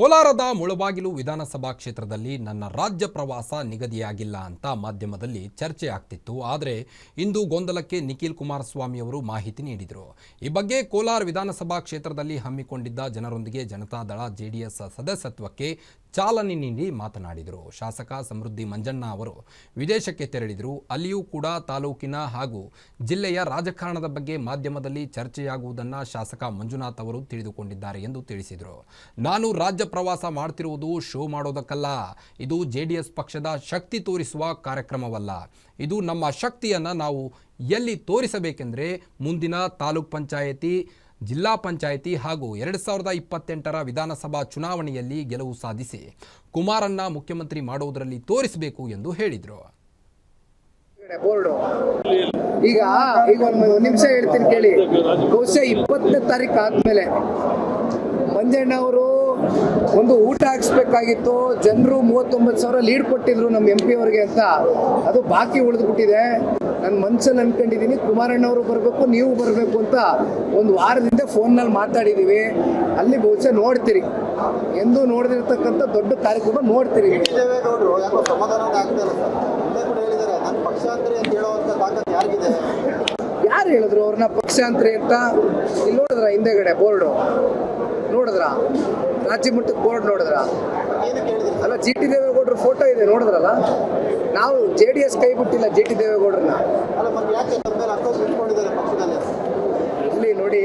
ಕೋಲಾರದ ಮುಳಬಾಗಿಲು ವಿಧಾನಸಭಾ ಕ್ಷೇತ್ರದಲ್ಲಿ ನನ್ನ ರಾಜ್ಯ ಪ್ರವಾಸ ನಿಗದಿಯಾಗಿಲ್ಲ ಅಂತ ಮಾಧ್ಯಮದಲ್ಲಿ ಚರ್ಚೆ ಆಗ್ತಿತ್ತು. ಆದರೆ ಇಂದು ಗೊಂದಲಕ್ಕೆ ನಿಖಿಲ್ ಕುಮಾರಸ್ವಾಮಿ ಅವರು ಮಾಹಿತಿ ನೀಡಿದರು. ಈ ಬಗ್ಗೆ ಕೋಲಾರ ವಿಧಾನಸಭಾ ಕ್ಷೇತ್ರದಲ್ಲಿ ಹಮ್ಮಿಕೊಂಡಿದ್ದ ಜನರೊಂದಿಗೆ ಜನತಾದಳ ಜೆಡಿಎಸ್ ಸದಸ್ಯತ್ವಕ್ಕೆ ಚಾಲನೆ ನೀಡಿ ಮಾತನಾಡಿದರು. ಶಾಸಕ ಸಮೃದ್ಧಿ ಮಂಜಣ್ಣ ಅವರು ವಿದೇಶಕ್ಕೆ ತೆರಳಿದರು. ಅಲ್ಲಿಯೂ ಕೂಡ ತಾಲೂಕಿನ ಹಾಗೂ ಜಿಲ್ಲೆಯ ರಾಜಕಾರಣದ ಬಗ್ಗೆ ಮಾಧ್ಯಮದಲ್ಲಿ ಚರ್ಚೆಯಾಗುವುದನ್ನು ಶಾಸಕ ಮಂಜುನಾಥ್ ಅವರು ತಿಳಿದುಕೊಂಡಿದ್ದಾರೆ ಎಂದು ತಿಳಿಸಿದರು. ನಾನು ರಾಜ್ಯ ಪ್ರವಾಸ ಮಾಡ್ತಿರುವುದು ಶೋ ಮಾಡೋದಕ್ಕಲ್ಲ. ಇದು ಜೆ ಡಿ ಎಸ್ ಪಕ್ಷದ ಶಕ್ತಿ ತೋರಿಸುವ ಕಾರ್ಯಕ್ರಮವಲ್ಲ. ಇದು ನಮ್ಮ ಶಕ್ತಿಯನ್ನು ನಾವು ಎಲ್ಲಿ ತೋರಿಸಬೇಕೆಂದರೆ ಮುಂದಿನ ತಾಲೂಕ್ ಪಂಚಾಯತಿ ಜಿಲ್ಲಾ ಪಂಚಾಯಿತಿ ಹಾಗೂ ಎರಡು ಸಾವಿರದ ಇಪ್ಪತ್ತೆಂಟರ ವಿಧಾನಸಭಾ ಚುನಾವಣೆಯಲ್ಲಿ ಗೆಲುವು ಸಾಧಿಸಿ ಕುಮಾರನ್ನ ಮುಖ್ಯಮಂತ್ರಿ ಮಾಡುವುದರಲ್ಲಿ ತೋರಿಸಬೇಕು ಎಂದು ಹೇಳಿದರು. ಈಗ ಈಗ ಒಂದು ನಿಮಿಷ ಹೇಳ್ತೀನಿ ಕೇಳಿ. ಬಹುಶಃ ಇಪ್ಪತ್ತನೇ ತಾರೀಕು ಆದ್ಮೇಲೆ ಮಂಜಣ್ಣ ಅವರು ಒಂದು ಊಟ ಹಾಕ್ಸ್ಬೇಕಾಗಿತ್ತು. ಜನರು ಮೂವತ್ತೊಂಬತ್ತು ಸಾವಿರ ಲೀಡ್ ಕೊಟ್ಟಿದ್ರು ನಮ್ಮ ಎಂ ಪಿ ಅವ್ರಿಗೆ ಅಂತ. ಅದು ಬಾಕಿ ಉಳಿದ್ಬಿಟ್ಟಿದೆ. ನನ್ನ ಮನ್ಸಲ್ಲಿ ಅನ್ಕೊಂಡಿದ್ದೀನಿ ಕುಮಾರಣ್ಣವರು ಬರಬೇಕು, ನೀವು ಬರಬೇಕು ಅಂತ ಒಂದು ವಾರದಿಂದ ಫೋನ್ನಲ್ಲಿ ಮಾತಾಡಿದ್ದೀವಿ ಅಲ್ಲಿ ಬಹುಶಃ ನೋಡ್ತೀರಿ. ಎಂದು ನೋಡದಿರ್ತಕ್ಕಂಥ ದೊಡ್ಡ ಕಾರ್ಯಕ್ರಮ ನೋಡ್ತೀರಿ ಯಾರು ಹೇಳಿದ್ರು ಅವ್ರನ್ನ ಪಕ್ಷಾಂತರಿ ಅಂತ? ಇಲ್ಲಿ ನೋಡಿದ್ರ ಹಿಂದೆಗಡೆ ಬೋರ್ಡು? ನೋಡಿದ್ರ? ರಾಜ್ಯ ಮಟ್ಟದ ಬೋರ್ಡ್ ನೋಡಿದ್ರ? ಅಲ್ಲ, ಜಿ ಟಿ ದೇವೇಗೌಡರ ಫೋಟೋ ಇದೆ, ನೋಡಿದ್ರಲ್ಲ? ನಾವು ಜೆ ಡಿ ಎಸ್ ಕೈ ಬಿಟ್ಟಿಲ್ಲ ಜಿ ಟಿ ದೇವೇಗೌಡರನ್ನ. ಇಲ್ಲಿ ನೋಡಿ,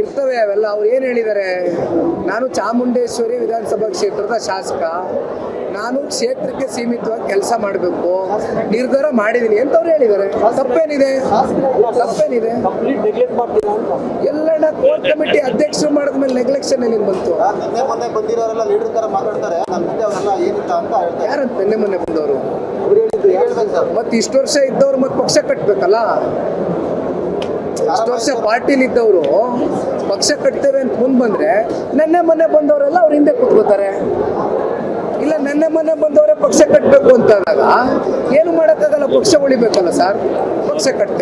ಇರ್ತವೆ ಅವೆಲ್ಲ. ಅವ್ರು ಏನು ಹೇಳಿದ್ದಾರೆ? ನಾನು ಚಾಮುಂಡೇಶ್ವರಿ ವಿಧಾನಸಭಾ ಕ್ಷೇತ್ರದ ಶಾಸಕ. ನಾನು ಕ್ಷೇತ್ರಕ್ಕೆ ಸೀಮಿತವಾಗಿ ಕೆಲಸ ಮಾಡಬೇಕು. ನಿರ್ಧಾರ ಮಾಡಿದ್ದೀನಿ ಎಂತವ್ರು ಹೇಳಿದ್ದಾರೆ. ತಪ್ಪೇನಿದೆ? ತಪ್ಪೇನಿದೆ? ಎಲ್ಲ ಕೋರ್ ಕಮಿಟಿ ಮಾಡಿದ್ಮೇಲೆ ಬಂತು. ನಿನ್ನೆ ಮೊನ್ನೆ ಬಂದಿರೋರೆಲ್ಲ ಲೀಡರ್ ತರ ಮಾತಾಡ್ತಾರೆ. ನನ್ನ ಮುಂದೆ ಅವರೆಲ್ಲ ಏನಿಲ್ಲ ಅಂತ ಹೇಳ್ತಾರೆ. ಯಾರಂತ ನಿನ್ನೆ ಮೊನ್ನೆ ಬಂದವರು? ಮತ್ತೆ ಇಷ್ಟು ವರ್ಷ ಇದ್ದವ್ರು ಮತ್ತೆ ಪಕ್ಷ ಕಟ್ಟಬೇಕಲ್ಲ ಇಷ್ಟು ವರ್ಷ ಪಾರ್ಟಿಲಿ ಇದ್ದವರು ಪಕ್ಷ ಕಟ್ತೇವೆ ಅಂತ ಮುಂದೆ ಬಂದ್ರೆ ನೆನ್ನೆ ಮೊನ್ನೆ ಬಂದವರೆಲ್ಲ ಅವ್ರ ಹಿಂದೆ ಕೂತ್ಕೋತಾರೆ. ಇಲ್ಲ ನೆನ್ನೆ ಮೊನ್ನೆ ಬಂದವರೇ ಪಕ್ಷ ಕಟ್ಟಬೇಕು ಅಂತ ಅಂದಾಗ ಏನು ಮಾಡೋಕ್ಕಾಗಲ್ಲ? ಪಕ್ಷ ಉಳಿಬೇಕಲ್ಲ ಸರ್. ಪಕ್ಷ ಕಟ್ತೇವೆ.